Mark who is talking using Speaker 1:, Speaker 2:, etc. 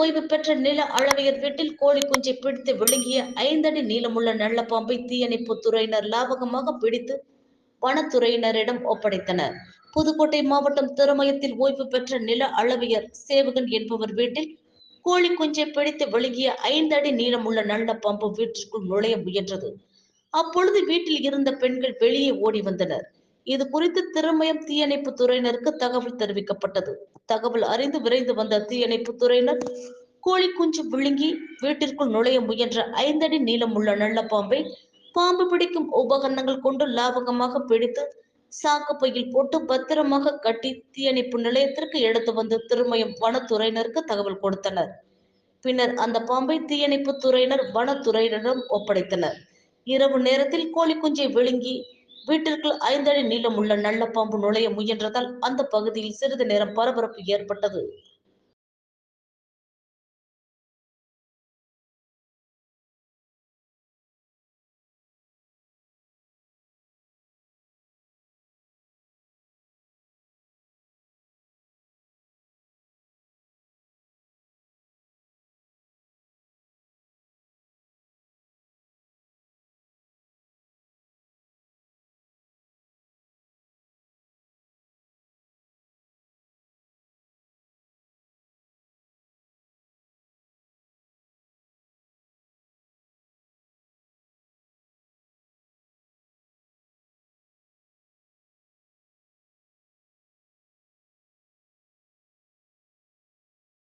Speaker 1: ஓய்வு பெற்ற நில அளவையர் வீட்டில் கோழி குஞ்சை பிடித்து விழுங்கிய ஐந்தடி நீளமுள்ள நல்ல பாம்பை தீயணைப்பு துறையினர் லாபகமாக பிடித்து வனத்துறையினரிடம் ஒப்படைத்தனர். புதுக்கோட்டை மாவட்டம் திருமயத்தில் ஓய்வு பெற்ற நில அளவையர் சேவகன் என்பவர் வீட்டில் கோழி குஞ்சை பிடித்து விழுங்கிய ஐந்து அடி நீளமுள்ள நல்ல பாம்பு வீட்டிற்குள் நுழைய முயன்றது. அப்பொழுது வீட்டில் இருந்த பெண்கள் வெளியே ஓடி வந்தனர். இது குறித்து திருமயம் தீயணைப்பு துறையினருக்கு தகவல் தெரிவிக்கப்பட்டது. தகவல் அறிந்து விரைந்து வந்த தீயணைப்பு துறையினர் கோழி குஞ்சு விழுங்கி வீட்டிற்குள் நுழைய முயன்ற ஐந்தடி நீளம் உள்ள நல்ல பாம்பை பாம்பு பிடிக்கும் உபகரணங்கள் கொண்டு லாபகமாக பிடித்து சாக்கு பையில் போட்டு பத்திரமாக கட்டி தீயணைப்பு நிலையத்திற்கு எடுத்து வந்து திருமயம் வனத்துறையினருக்கு தகவல் கொடுத்தனர். பின்னர் அந்த பாம்பை தீயணைப்பு துறையினர் வனத்துறையினரிடம் ஒப்படைத்தனர். இரவு நேரத்தில் கோழி குஞ்சை விழுங்கி வீட்டிற்குள் ஐந்தடி நீளமுள்ள நல்ல பாம்பு நுழைய முயன்றதால் அந்த பகுதியில் சிறிது நேரம் பரபரப்பு ஏற்பட்டது.